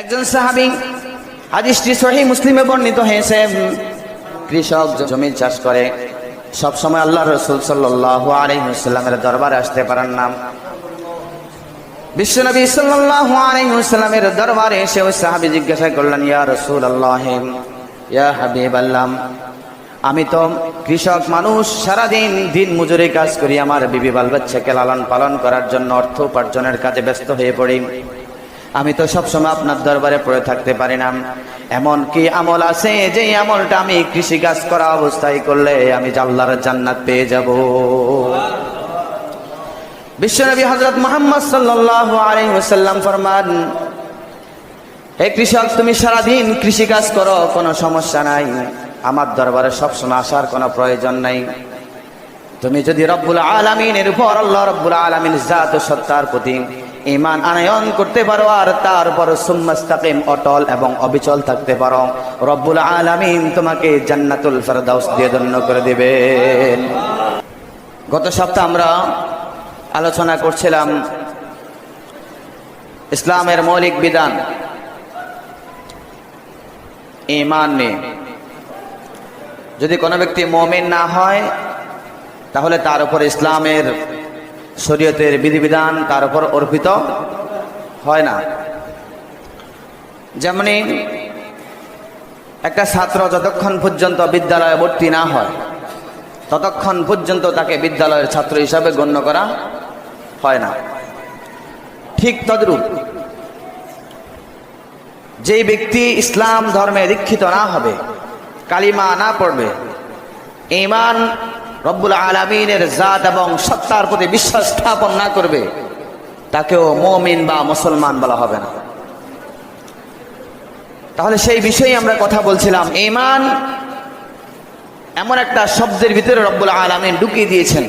একজন সাহাবি হাদিসটি সহি মুসলিমে বর্ণিত হয়েছে। কৃষক জমি চাষ করে। সব সময় আল্লাহ রসুল সাল্লাহ আলহিমের দরবারে আসতে পারেন না। বিশ্বনবী সাল্লাহ আলহিমের দরবারে এসে সাহাবি জিজ্ঞাসা করলেন, ইয়া রসুল আল্লাহ ইয়া হাবিব আল্লাহ আমি তো কৃষক মানুষ, সারাদিন দিন মজুরি কাজ করি, আমার বিবি বাল বাচ্চাকে লালন পালন করার জন্য অর্থ উপার্জনের কাজে ব্যস্ত হয়ে পড়ি। আমি তো সবসময় আপনার দরবারে পড়ে থাকতে পারি না। এমন কি আমল আছে যে আমলটা আমি কৃষি কাজ করা অবস্থায় করলে আমি জাল্লার জান্নাত পেয়ে যাব? বিশ্বনবী হজরত মোহাম্মদ সাল্লাহ আলহিহাল্লাম ফরমান, হে কৃষক, তুমি সারাদিন কৃষি কাজ করো, কোনো সমস্যা নাই। আমার দরবারে সবসময় আসার কোনো প্রয়োজন নাই। তুমি যদি রব্বুল আলমিনের উপর, আল্লাহ রব্বুল আলমিন জাত সত্তার প্রতি ইমান আনায়ন করতে পারো আর তারপর সুম্মাস্তাকিম, অটল এবং অবিচল থাকতে পারো। রব্বুল আলমিন তোমাকে জান্নাতুল ফেরদাউস দিয়ে ধন্য করে দেবেন। গত সপ্তাহে আমরা আলোচনা করছিলাম ইসলামের মৌলিক বিধান, ইমান নিয়ে। যদি কোনো ব্যক্তি মমিন না হয়, তাহলে তার উপর ইসলামের শরীয়তের বিধিবিধান তার উপর অর্পিত হয় না। যেমনি একটা ছাত্র যতক্ষণ পর্যন্ত বিদ্যালয়ে ভর্তি না হয়, ততক্ষণ পর্যন্ত তাকে বিদ্যালয়ের ছাত্র হিসাবে গণ্য করা হয় না। ঠিক তদ্রূপ যেই ব্যক্তি ইসলাম ধর্মে দীক্ষিত না হবে, কালিমা না পড়বে ইমান রব্বুল আলমিনের জাত এবং সত্তার প্রতি বিশ্বাস স্থাপন না করবে, তাকেও মমিন বা মুসলমান বলা হবে না। তাহলে সেই বিষয়ে আমরা কথা বলছিলাম ইমান এমন একটা শব্দের ভিতরে রব্বুল আলমিন ঢুকিয়ে দিয়েছেন,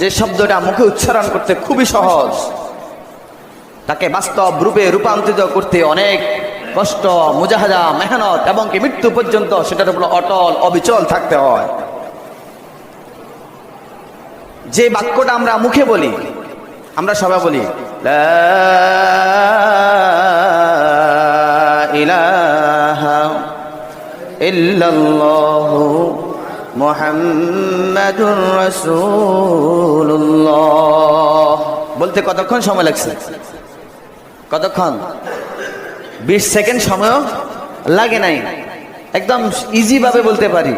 যে শব্দটা মুখে উচ্চারণ করতে খুবই সহজ। তাকে বাস্তব রূপে রূপান্তরিত করতে অনেক কষ্ট মুজাহাদা মেহনত এবং কি মৃত্যু পর্যন্ত সেটার উপর অটল, অবিচল থাকতে হয়। যে বাক্যটা আমরা মুখে বলি, আমরা সবাই বলি বলতে কতক্ষণ সময় লাগছে? কতক্ষণ? বিশ সেকেন্ড সময়ও লাগে নাই। একদম ইজি ভাবে বলতে পারি।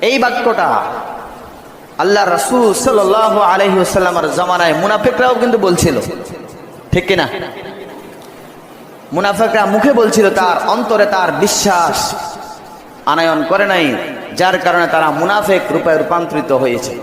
এই বাক্যটা আল্লাহ রাসুল সাল আলহিসাল্লামার জমানায় মুনাফেকরাও কিন্তু বলছিল। ঠিক কিনা? মুনাফেকরা মুখে বলছিল, তার অন্তরে তার বিশ্বাস আনায়ন করে নাই, যার কারণে তারা মুনাফেক রূপে রূপান্তরিত হয়েছে।